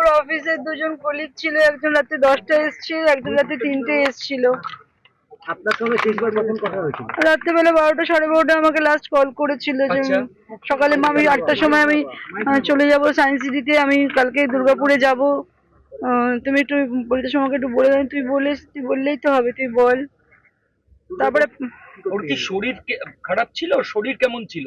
ওর অফিসের দুজন কলিগ ছিল একজন রাতে দশটা এসছে একজন রাতে তিনটে এসছিল। আপনার সঙ্গে শেষবার কখন কথা হয়েছিল? রাত্রেবেলা বারোটা সাড়ে বারোটা আমাকে লাস্ট কল করেছিল যে আচ্ছা। সকালে আমি আটটার সময় আমি চলে যাব সায়েন্স সিটিতে আমি কালকে দুর্গাপুরে যাব। তুমি একটু পরিতোষ আমাকে একটু বলে দাও তুই বলিস তুই বললেই তো হবে তুই বল। তারপরে ওর কি শরীর কে- খারাপ ছিল? শরীর কেমন ছিল?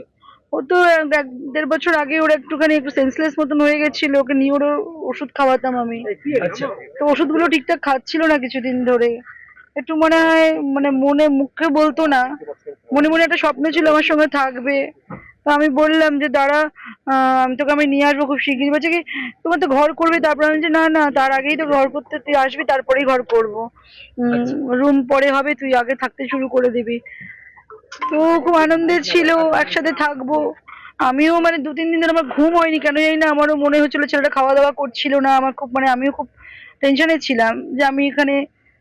ও তো এক দেড় বছর আগে ওর একটুখানি একটু সেন্সলেস মতন হয়ে গেছিল ওকে নিয়ে ওর ওষুধ খাওয়াতাম আমি। আচ্ছা। তো ওষুধগুলো ঠিকঠাক খাচ্ছিল না কিছুদিন ধরে। একটু মনে হয় মানে মনে মুখে বলতো না। মনে মনে একটা স্বপ্ন ছিল আমার সঙ্গে থাকবে। তো আমি বললাম যে দাঁড়া আহ, আমি তোকে আমি নিয়ে আসব খুব শিগগিরই। বলছে কি তোমার তো ঘর করবে। তারপর আমি যে না না তার আগেই তো ঘর করতে তুই আসবি তারপরেই ঘর করব। রুম পরে হবে তুই আগে থাকতে শুরু করে দিবি। তো খুব আনন্দে ছিল, একসাথে থাকব। আমিও মানে দু, তিন দিন ধরে আমার ঘুম হয়নি, কেন জানি না, আমারও মনে হচ্ছিল ছেলেটা খাওয়া দাওয়া করছিল না, আমার খুব মানে আমিও খুব টেনশনে ছিলাম যে আমি এখানে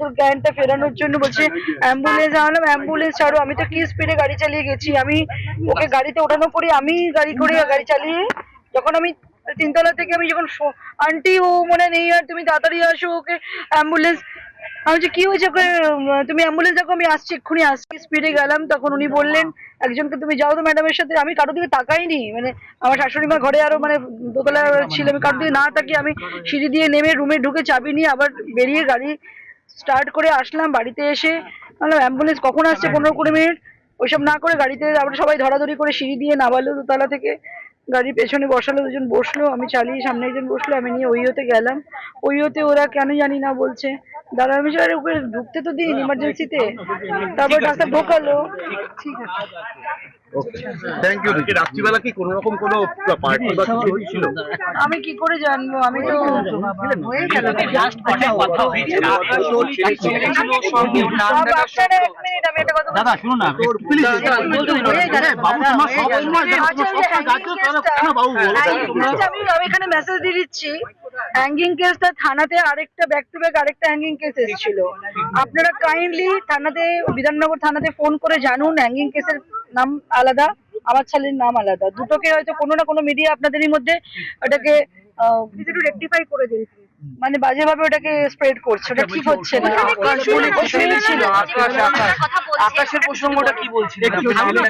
তোর জ্ঞানটা ফেরানোর জন্য বলছে অ্যাম্বুলেন্স আনলাম অ্যাম্বুলেন্স ছাড়ো, আমি তো কি স্পিডে গাড়ি চালিয়ে গেছি? আমি ওকে গাড়িতে ওঠানো পরে আমি গাড়ি করে গাড়ি চালিয়ে, যখন আমি তিনতলা থেকে আমি যখন আন্টি ও মনে নেই আর তুমি তাড়াতাড়ি আসো ওকে অ্যাম্বুলেন্স আমি বলছি, কি হয়েছে ওকে? তুমি অ্যাম্বুলেন্স দেখো, আমি আসছি, এক্ষুনি আসছি। স্পিডে গেলাম, তখন উনি বললেন, একজনকে তুমি যাও তো ম্যাডামের সাথে, আমি কারোর দিকে তাকাইনি। মানে আমার শাশুড়ি মা ঘরে আরও মানে দোতলা ছিল, আমি কারোর দিকে না তাকিয়ে আমি সিঁড়ি দিয়ে নেমে রুমে ঢুকে চাবি নিয়ে আবার বেরিয়ে গাড়ি স্টার্ট করে আসলাম বাড়িতে এসে। বললাম অ্যাম্বুলেন্স কখন আসছে পনেরো কুড়ি মিনিট? ওইসব না করে গাড়িতে তারপরে সবাই ধরাধরি করে সিঁড়ি দিয়ে নামালো দোতলা থেকে। গাড়ির পেছনে বসালো দুজন বসল আমি চালিয়ে সামনে একজন বসল আমি নিয়ে ওই হতে গেলাম। ওই হতে ওরা কেন জানি না বলছে। দাদা আমি আরে ওকে ঢুকতে তো দিন ইমার্জেন্সিতে তারপর ডাক্তার ঢোকালো। ঠিক আছে। থ্যাংক ইউ দিদি রাত্রিবেলা কি কোনো রকম কোনো পার্টি বা কিছু হয়েছিল? আমি কি করে জানব? আমি তো হয়ে গেল। কথা হয়েছে। দাদা শুনুন না প্লিজ বাবু তোমার সব সময় আচ্ছা, সব কেন বাবু আমি এখানে মেসেজ দিয়ে দিচ্ছি। হ্যাঙ্গিং কেসটা থানাতে আরেকটা ব্যাক টু ব্যাক আরেকটা হ্যাঙ্গিং কেস এসেছিল। আপনারা কাইন্ডলি থানাতে বিধাননগর থানাতে ফোন করে জানুন হ্যাঙ্গিং কেসের নাম আলাদা আমার ছেলের নাম আলাদা দুটোকে হয়তো কোনো না কোনো মিডিয়া আপনাদেরই মধ্যে ওটাকে একটু রেকটিফাই করে দিন মানে বাজেভাবে ওটাকে স্প্রেড করছে ওটা ঠিক হচ্ছে না আকাশের প্রসঙ্গটা কি আমাদের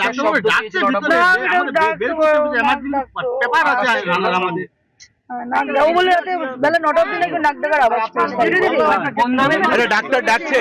হ্যাঁ, নাক বলে রাতে বেলা নটা অব্দি নাকি নাক ডাকার আওয়াজ ডাক্তার ডাকছে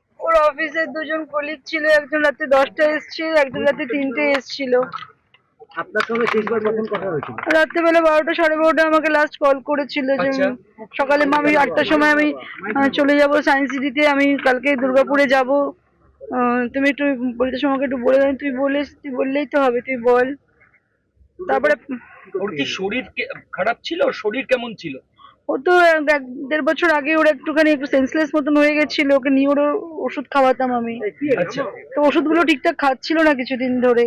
ওর অফিসের দুজন কলিগ ছিল একজন রাতে দশটা এসছে একজন রাতে তিনটে এসছিল। আপনার সঙ্গে শেষবার কখন কথা হয়েছিল? রাত্রেবেলা বারোটা সাড়ে বারোটা আমাকে লাস্ট কল করেছিল যে আচ্ছা। সকালে মা আমি আটটার সময় আমি চলে যাব সায়েন্স সিটিতে আমি কালকে দুর্গাপুরে যাব। তুমি একটু বলিতে আমাকে একটু বলে দাও তুই বলিস তুই বললেই তো হবে তুই বল। তারপরে ওর কি শরীর কে- খারাপ ছিল? শরীর কেমন ছিল? ও তো এক দেড় বছর আগে ওরা একটুখানি একটু সেন্সলেস মতন হয়ে গেছিল ওকে নিয়ে ওর ওষুধ খাওয়াতাম আমি। তো ওষুধগুলো ঠিকঠাক খাচ্ছিল না কিছুদিন ধরে।